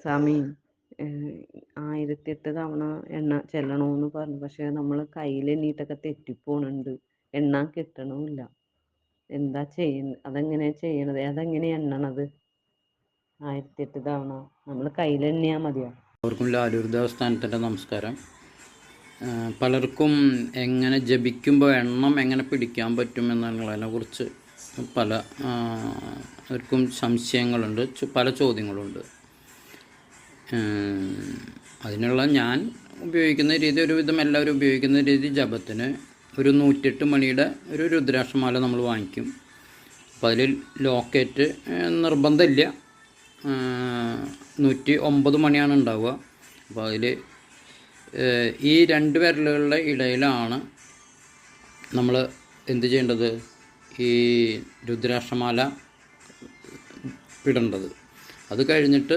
സ്വാമി ആയിരത്തിയെട്ട് തവണ എണ്ണ ചെല്ലണമെന്ന് പറഞ്ഞു. പക്ഷേ നമ്മൾ കയ്യിൽ എണ്ണീട്ടൊക്കെ തെറ്റിപ്പോണുണ്ട്. എണ്ണാൻ കിട്ടണമില്ല എന്താ ചെയ്യുന്നത് അതെങ്ങനെ ചെയ്യണത്? അതെങ്ങനെ എണ്ണണത്? ആയിരത്തിയെട്ട് തവണ. നമ്മൾ കയ്യിൽ എണ്ണിയാൽ മതിയോ? അവർക്കും ലാലൂർ ദേവസ്ഥാനത്തിന്റെ നമസ്കാരം. പലർക്കും എങ്ങനെ ജപിക്കുമ്പോൾ എണ്ണം എങ്ങനെ പിടിക്കാൻ പറ്റും എന്നുള്ളതിനെ കുറിച്ച് പല അവർക്കും സംശയങ്ങളുണ്ട്. പല ചോദ്യങ്ങളുണ്ട്. അതിനുള്ള ഞാൻ ഉപയോഗിക്കുന്ന രീതി ഒരുവിധം എല്ലാവരും ഉപയോഗിക്കുന്ന രീതി ജപത്തിന് ഒരു നൂറ്റെട്ട് മണിയുടെ ഒരു രുദ്രാക്ഷമാല നമ്മൾ വാങ്ങിക്കും. അപ്പോൾ അതിൽ ലോക്കറ്റ് നിർബന്ധമില്ല. നൂറ്റി ഒമ്പത് മണിയാണ് ഉണ്ടാവുക. അപ്പോൾ അതിൽ ഈ രണ്ട് വിരലുകളുടെ ഇടയിലാണ് നമ്മൾ എന്ത് ചെയ്യേണ്ടത്? ഈ രുദ്രാക്ഷമാല ഇടേണ്ടത്. അത് കഴിഞ്ഞിട്ട്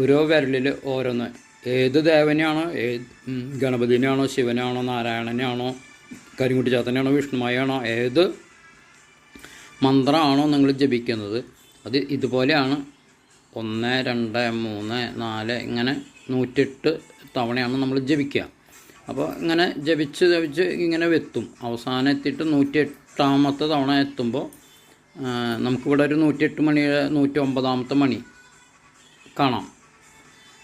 ഓരോ വിരലിൽ ഓരോന്ന്. ഏത് ദേവനെയാണോ ഏത് ഉം, ഗണപതിനെയാണോ ശിവനാണോ നാരായണനെയാണോ കരിങ്കുട്ടി ചാത്തനെയാണോ വിഷ്ണുമായാണോ ഏത് മന്ത്രമാണോ നിങ്ങൾ ജപിക്കുന്നത്. അത് ഇതുപോലെയാണ്. ഒന്ന് രണ്ട് മൂന്ന് നാല് ഇങ്ങനെ നൂറ്റെട്ട് തവണയാണ് നമ്മൾ ജപിക്കുക. അപ്പോൾ ഇങ്ങനെ ജപിച്ച് ജപിച്ച് ഇങ്ങനെ എത്തും അവസാനം എത്തിയിട്ട് നൂറ്റിയെട്ടാമത്തെ തവണ എത്തുമ്പോൾ നമുക്കിവിടെ ഒരു നൂറ്റിയെട്ട് മണി നൂറ്റി ഒമ്പതാമത്തെ മണി കാണാം.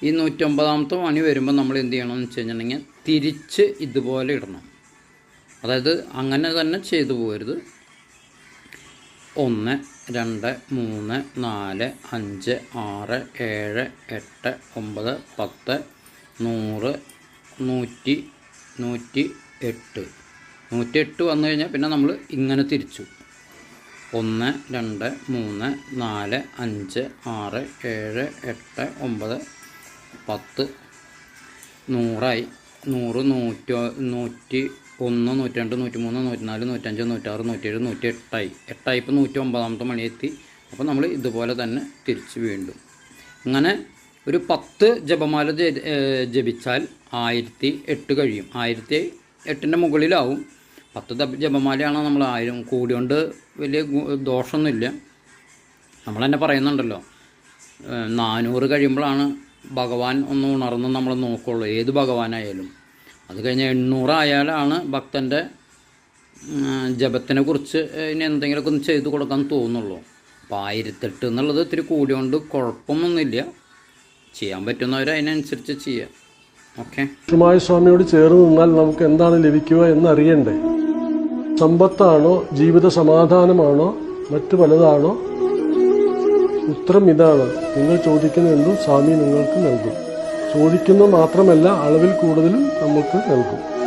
ഈ നൂറ്റൊമ്പതാമത്തെ മണി വരുമ്പോൾ നമ്മൾ എന്ത് ചെയ്യണമെന്ന് വെച്ച് കഴിഞ്ഞിട്ടുണ്ടെങ്കിൽ തിരിച്ച് ഇതുപോലെ ഇടണം. അതായത് അങ്ങനെ തന്നെ ചെയ്തു പോകരുത് ഒന്ന് രണ്ട് മൂന്ന് നാല് അഞ്ച് ആറ് ഏഴ് എട്ട് ഒമ്പത് പത്ത് നൂറ് നൂറ്റി നൂറ്റി എട്ട്. നൂറ്റി എട്ട് വന്നു കഴിഞ്ഞാൽ പിന്നെ നമ്മൾ ഇങ്ങനെ തിരിച്ചു. ഒന്ന് രണ്ട് മൂന്ന് നാല് അഞ്ച് ആറ് ഏഴ് എട്ട് ഒമ്പത് പത്ത് നൂറായി. നൂറ് നൂറ്റി നൂറ്റി ഒന്ന് നൂറ്റിരണ്ട് നൂറ്റി മൂന്ന് നൂറ്റിനാല് നൂറ്റഞ്ച് നൂറ്റാറ് നൂറ്റേഴ് നൂറ്റി എട്ടായി. എട്ടായി ഇപ്പോൾ നൂറ്റി ഒമ്പതാമത്തെ മണി എത്തി അപ്പോൾ നമ്മൾ ഇതുപോലെ തന്നെ തിരിച്ച് വീണ്ടും. അങ്ങനെ ഒരു പത്ത് ജപമാല ജപിച്ചാൽ ആയിരത്തി എട്ട് കഴിയും. ആയിരത്തി എട്ടിന്റെ മുകളിലാവും. പത്ത് ജപ- ജപമാലയാണ് നമ്മൾ ആയിരം കൂടിയോണ്ട് വലിയ ദോഷമൊന്നുമില്ല. നമ്മൾ തന്നെ പറയുന്നുണ്ടല്ലോ നാനൂറ് കഴിയുമ്പോഴാണ് ഭഗവാൻ ഒന്ന് ഉണർന്ന് നമ്മൾ നോക്കുള്ളൂ. ഏത് ഭഗവാനായാലും. അത് കഴിഞ്ഞ് എണ്ണൂറായാലാണ് ഭക്തന്റെ ജപത്തിനെ കുറിച്ച് ഇനി എന്തെങ്കിലുമൊക്കെ ഒന്ന് ചെയ്തു കൊടുക്കാൻ തോന്നുള്ളൂ. അപ്പോൾ ആയിരത്തെട്ട് എന്നുള്ളത് ഇത്തിരി കൂടിയോണ്ട് കുഴപ്പമൊന്നുമില്ല. ചെയ്യാൻ പറ്റുന്നവർ അതിനനുസരിച്ച് ചെയ്യാം. ഓക്കെ? സ്വാമിയോട് ചേർന്ന് നിന്നാൽ നമുക്ക് എന്താണ് ലഭിക്കുക എന്നറിയണ്ടേ? സമ്പത്താണോ ജീവിത സമാധാനമാണോ മറ്റു പലതാണോ? ഉത്തരം ഇതാണ്. നിങ്ങൾ ചോദിക്കുന്ന എന്തും സ്വാമി നിങ്ങൾക്ക് നൽകും. ചോദിക്കുന്നത് മാത്രമല്ല അളവിൽ കൂടുതലും നമുക്ക് നൽകും.